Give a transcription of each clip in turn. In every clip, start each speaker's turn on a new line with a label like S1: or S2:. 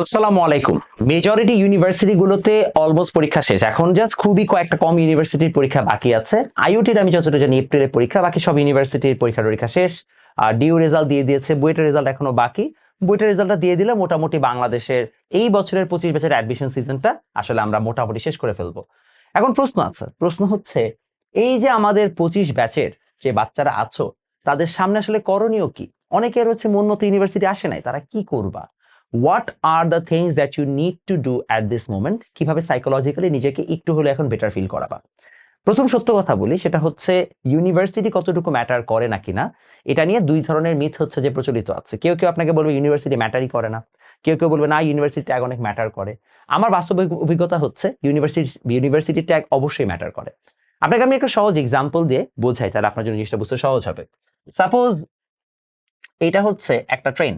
S1: আসসালামু আলাইকুম। Majority ইউনিভার্সিটিগুলোতে almost পরীক্ষা শেষ। এখন জাস্ট খুবই কয়েকটা কম ইউনিভার্সিটির পরীক্ষা বাকি আছে। আইওটির আমি যতটা জানি এপ্রিলের পরীক্ষা, বাকি সব ইউনিভার্সিটির পরীক্ষা টরীক্ষা শেষ। আর ডিউ রেজাল্ট দিয়ে দিয়েছে বুয়েটের রেজাল্ট এখনও বাকি। বুয়েটের রেজাল্টটা দিয়ে দিলে মোটামুটি বাংলাদেশের এই বছরের পঁচিশ বছরের অ্যাডমিশন সিজনটা আসলে আমরা মোটামুটি শেষ করে ফেলব। এখন প্রশ্ন আছে, প্রশ্ন হচ্ছে, এই যে আমাদের পঁচিশ ব্যাচের যে বাচ্চারা আছো, তাদের সামনে আসলে করণীয় কি? অনেকের হচ্ছে মন মতো ইউনিভার্সিটি আসে নাই, তারা কি করবা? What are the things that you need to do at this moment কীভাবে সাইকোলজিক্যালি নিজেকে একটু হলে এখন বেটার ফিল করাবা? প্রথম সত্য কথা বলি, সেটা হচ্ছে ইউনিভার্সিটি কতটুকু ম্যাটার করে নাকি না এটা নিয়ে দুই ধরনের মিথ হচ্ছে যে প্রচলিত আছে। কেউ কেউ আপনাকে বলবে ইউনিভার্সিটি ম্যাটারই করে না। কেউ কেউ বলবে, না ইউনিভার্সিটি ট্যাগ অনেক ম্যাটার করে। আমার বাস্তব অভিজ্ঞতা হচ্ছে ইউনিভার্সিটি ইউনিভার্সিটি ট্যাগ অবশ্যই ম্যাটার করে। আপনাকে আমি একটা সহজ এক্সাম্পল দিয়ে বোঝাই, তাহলে আপনার জন্য জিনিসটা বুঝতে সহজ হবে। সাপোজ এটা হচ্ছে একটা ট্রেন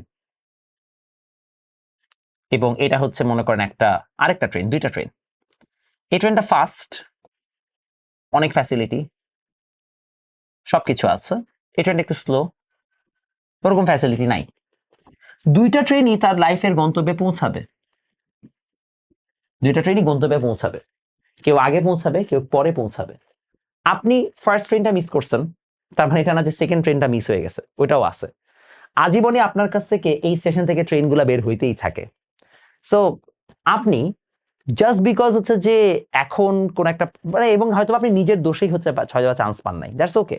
S1: এবং এটা হচ্ছে, মনে করেন, একটা, আরেকটা ট্রেন দুইটা ট্রেন এই ট্রেনটা ফাস্ট অনেক ফ্যাসিলিটি সবকিছু আছে। এই ট্রেনটা একটু স্লো ওরকম ফ্যাসিলিটি নাই। দুইটা ট্রেনই তার লাইফের গন্তব্যে পৌঁছাবে। দুইটা ট্রেনই গন্তব্যে পৌঁছাবে। কেউ আগে পৌঁছাবে, কেউ পরে পৌঁছাবে। আপনি ফার্স্ট ট্রেনটা মিস করছেন, তার মানে এটা না যে সেকেন্ড ট্রেনটা মিস হয়ে গেছে, ওইটাও আছে। আজীবনে আপনার কাছ থেকে এই স্টেশন থেকে ট্রেনগুলো বের হইতেই থাকে। সো আপনি জাস্ট বিকজ হচ্ছে যে এখন কোন একটা মানে এবং হয়তো আপনি নিজের দোষেই হচ্ছে বা- হয়তো চান্স পান নাই দ্যাটস ওকে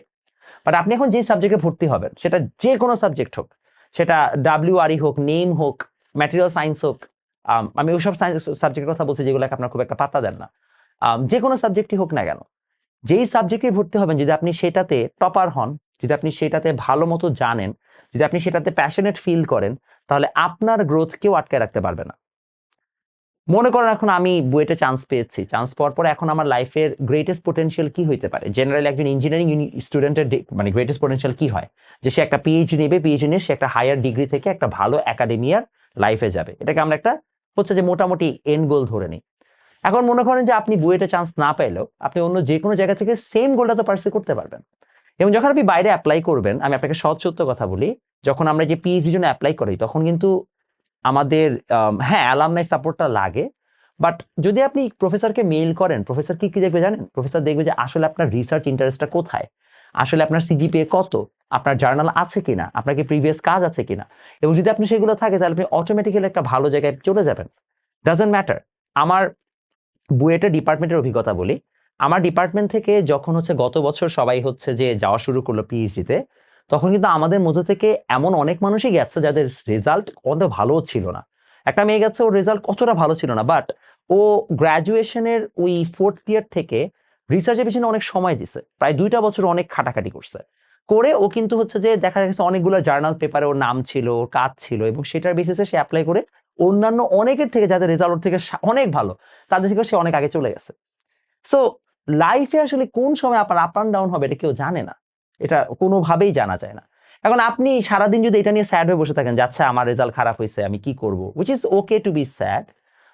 S1: বাট আপনি এখন যে সাবজেক্টে ভর্তি হবেন, সেটা যে কোনো সাবজেক্ট হোক, সেটা ডাব্লিউ আরই হোক নেম হোক ম্যাটেরিয়াল সায়েন্স হোক, আমি ওইসব সাবজেক্টের কথা বলছি যেগুলোকে আপনার খুব একটা পাত্তা দেন না। যে কোনো সাবজেক্টই হোক না কেন, যেই সাবজেক্টে ভর্তি হবেন, যদি আপনি সেটাতে টপার হন, যদি আপনি সেটাতে ভালো মতো জানেন, যদি আপনি সেটাতে প্যাশনেট ফিল করেন, তাহলে আপনার গ্রোথকেও আটকে রাখতে পারবে না। মনে করেন এখন আমি বুয়েটে চান্স পেয়েছি। চান্স পাওয়ার পরে এখন আমার লাইফের গ্রেটেস্ট পোটেনশিয়াল কি হইতে পারে? জেনারেলি একজন ইঞ্জিনিয়ারিং স্টুডেন্টের মানে গ্রেটেস্ট পোটেনশিয়াল কি হয়? যে সে একটা পিএইচডি নেবে পিএইচডি নিয়ে সে একটা হায়ার ডিগ্রি থেকে একটা ভালো একাডেমিয়ার লাইফে যাবে। এটাকে আমরা একটা হচ্ছে যে মোটামুটি এন্ড গোল ধরে নিই। এখন মনে করেন যে আপনি বুয়েটে চান্স না পেলেও আপনি অন্য যে কোনো জায়গা থেকে সেম গোলটা তো পার্সিউ করতে পারবেন। এবং যখন আপনি বাইরে অ্যাপ্লাই করবেন, আমি আপনাকে সৎ সত্য কথা বলি, যখন আমরা যে পিএইচডির জন্য অ্যাপ্লাই করি, তখন কিন্তু আমাদের আম, হ্যাঁ অ্যালামনাই সাপোর্টটা লাগে বাট যদি আপনি প্রফেসরকে মেইল করেন প্রফেসর কি কি দেখবে জানেন? প্রফেসর দেখবে যে আসলে আপনার রিসার্চ ইন্টারেস্টটা কোথায়? আসলে আপনার সিজিপিএ কত? আপনার জার্নাল আছে কিনা? আপনার কি প্রিভিয়াস কাজ আছে কিনা? এবং যদি আপনি সেগুলো থাকে তাহলে আপনি অটোমেটিক্যালি একটা ভালো জায়গায় চলে যাবেন। ডাজেন্ট ম্যাটার আমার বুয়েটের ডিপার্টমেন্টের অভিজ্ঞতা বলি। আমার ডিপার্টমেন্ট থেকে যখন হচ্ছে গত বছর সবাই হচ্ছে যে যাওয়া শুরু করল পিএইচডিতে তখন কিন্তু আমাদের মধ্য থেকে এমন অনেক মানুষই গেছে যাদের রেজাল্ট অত ভালো ছিল না। একটা মেয়ে গেছে, ওর রেজাল্ট কতটা ভালো ছিল না বাট ও গ্র্যাজুয়েশনের ওই ফোর্থ ইয়ার থেকে রিসার্চের পিছনে অনেক সময় দিছে। প্রায় দুইটা বছর অনেক খাটাখাটি করছে। করে ও কিন্তু হচ্ছে যে দেখা গেছে অনেকগুলো জার্নাল পেপারে ওর নাম ছিল, ওর কাজ ছিল এবং সেটার বেসিসে সে অ্যাপ্লাই করে অন্যান্য অনেকের থেকে যাদের রেজাল্ট থেকে অনেক ভালো, তাদের থেকে সে অনেক আগে চলে গেছে। সো লাইফে আসলে কোন সময় আপনার আপ অ্যান্ড ডাউন হবে এটা কেউ জানে না। এটা কোনোভাবেই জানা যায় না। এখন আপনি সারাদিন যদি এটা নিয়ে স্যাড হয়ে বসে থাকেন যে আচ্ছা আমার রেজাল্ট খারাপ হয়েছে, আমি কি করব? Which is okay to be sad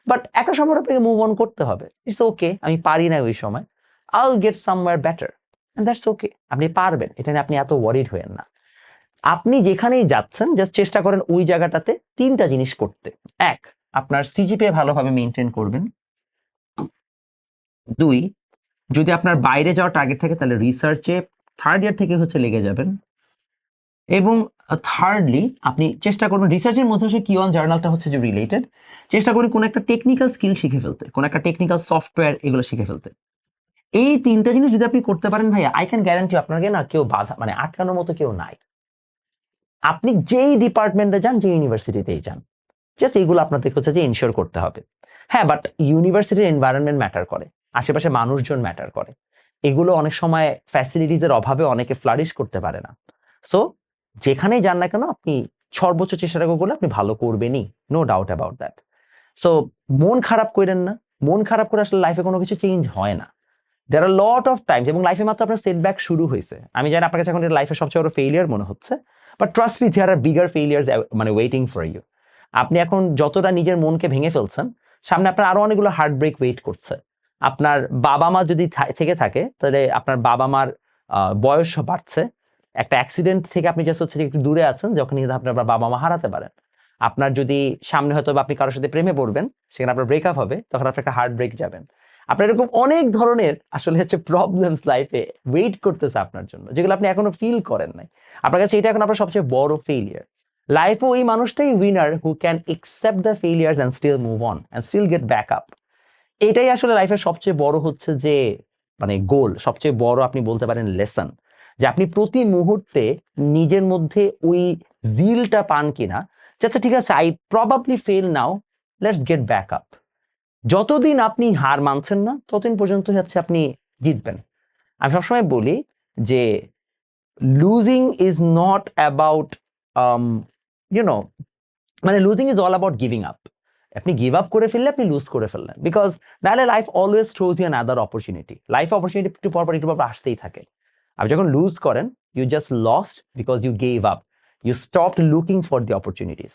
S1: but একটা সময় আপনাকে মুভ অন করতে হবে। ইটস ওকে আমি পারি না ওই সময়। I will get somewhere better that's okay আপনি পারবেন। এটা নিয়ে আপনি এত ওয়ারিড হয়েন না। আপনি যেখানেই যাচ্ছেন জাস্ট চেষ্টা করেন ওই জায়গাটাতে তিনটা জিনিস করতে। এক, আপনার সিজিপি ভালোভাবে মেনটেন করবেন। দুই, যদি আপনার বাইরে যাওয়ার টার্গেট থাকে, তাহলে রিসার্চে থার্ড ইয়ার থেকে হচ্ছে লেগে যাবেন। এবং থার্ডলি আপনি চেষ্টা করবেন রিসার্চের মধ্যে হচ্ছে কিওয়ান জার্নালটা হচ্ছে যে রিলেটেড চেষ্টা করুন কোনো একটা টেকনিক্যাল স্কিল শিখে ফেলতে, কোনো একটা টেকনিক্যাল সফটওয়্যার এগুলো শিখে ফেলতে। এই তিনটা জিনিস যদি আপনি করতে পারেন ভাই আই ক্যান গ্যারান্টি আপনাকে না কেউ বাধা মানে আটকানোর মতো কেউ নাই। আপনি যেই ডিপার্টমেন্টে যান, যে ইউনিভার্সিটিতেই যান জাস্ট এইগুলো আপনাদের হচ্ছে যে ইনশিওর করতে হবে। হ্যাঁ বাট ইউনিভার্সিটির এনভায়রনমেন্ট ম্যাটার করে, আশেপাশে মানুষজন ম্যাটার করে। এগুলো অনেক সময় ফ্যাসিলিটিসের অভাবে অনেকে ফ্লারিশ করতে পারে না। সো যেখানেই যান না কেন, আপনি সর্বোচ্চ চেষ্টা করলে আপনি ভালো করবেনই no doubt about that so মন খারাপ করেন না, মন খারাপ করে আসলে লাইফে কোনো কিছু চেঞ্জ হয় না। There are lot of times এবং লাইফে মাত্র আপনার সেটব্যাক শুরু হয়েছে। আমি জানি আপনার কাছে এখন লাইফে সবচেয়ে বড় ফেলিয়ার মনে হচ্ছে but trust there are bigger failures মানে ওয়েটিং ফর ইউ আপনি এখন যতটা নিজের মনকে ভেঙে ফেলছেন, সামনে আপনার আরও অনেকগুলো হার্ট ব্রেক ওয়েট করছে। আপনার বাবা মা যদি থেকে থাকে, তাহলে আপনার বাবা মার বয়স বাড়ছে। একটা অ্যাক্সিডেন্ট থেকে আপনি জাস্ট হচ্ছে একটু দূরে আছেন, যখন কিন্তু আপনার বাবা মা হারাতে পারেন। আপনার যদি সামনে হয়তো আপনি কারোর সাথে প্রেমে পড়বেন, সেখানে আপনার ব্রেকআপ হবে, তখন আপনি একটা হার্ট ব্রেক যাবেন। আপনার এরকম অনেক ধরনের আসলে হচ্ছে প্রবলেমস লাইফে ওয়েট করতেছে আপনার জন্য, যেগুলো আপনি এখনও ফিল করেন নাই। আপনার কাছে এটা এখন আপনার সবচেয়ে বড় ফেলিয়ার লাইফে ওই মানুষটাই winner who can accept the failures and still move on and still get back up এটাই আসলে লাইফের সবচেয়ে বড় হচ্ছে যে মানে গোল সবচেয়ে বড় আপনি বলতে পারেন লেসন যে আপনি প্রতি মুহূর্তে নিজের মধ্যে ওই জিলটা পান কিনা আচ্ছা ঠিক আছে I probably fail now let's get back up যতদিন আপনি হার মানছেন না, ততদিন পর্যন্ত হচ্ছে আপনি জিতবেন। আমি সবসময় বলি যে losing is not about you know মানে losing is all about giving up আপনি গিভ আপ করে ফেললে আপনি লুজ করে ফেললেন। বিকজ তাহলে life always throws you other opportunity life opportunity একটু পর পর, একটু পর পর আসতেই থাকে। আপনি যখন লুজ করেন you just lost because you gave up you stop looking for the opportunities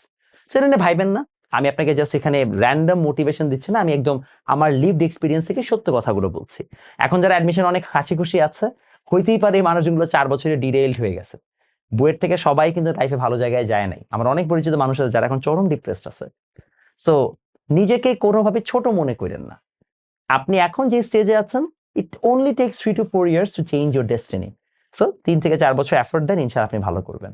S1: সেটা নিয়ে ভাইবেন না। আমি আপনাকে জাস্ট এখানে র্যান্ডম মোটিভেশন দিচ্ছি না। আমি একদম আমার লিভড এক্সপিরিয়েন্স থেকে সত্য কথাগুলো বলছি। এখন যারা অ্যাডমিশন অনেক হাসি খুশি আছে, হইতেই পারে এই মানুষগুলো চার বছরে ডিরেইলড হয়ে গেছে। বুয়েট থেকে সবাই কিন্তু লাইফে ভালো জায়গায় যায় নাই। আমার অনেক পরিচিত মানুষ আছে যারা এখন চরম ডিপ্রেসড আছে। সো নিজেকে কোনোভাবে ছোট মনে করেন না। আপনি এখন যে স্টেজে আছেন it only takes three to four years to change your destiny so তিন থেকে চার বছর এফোর্ট দেন ইনশাল্লাহ আপনি ভালো করবেন।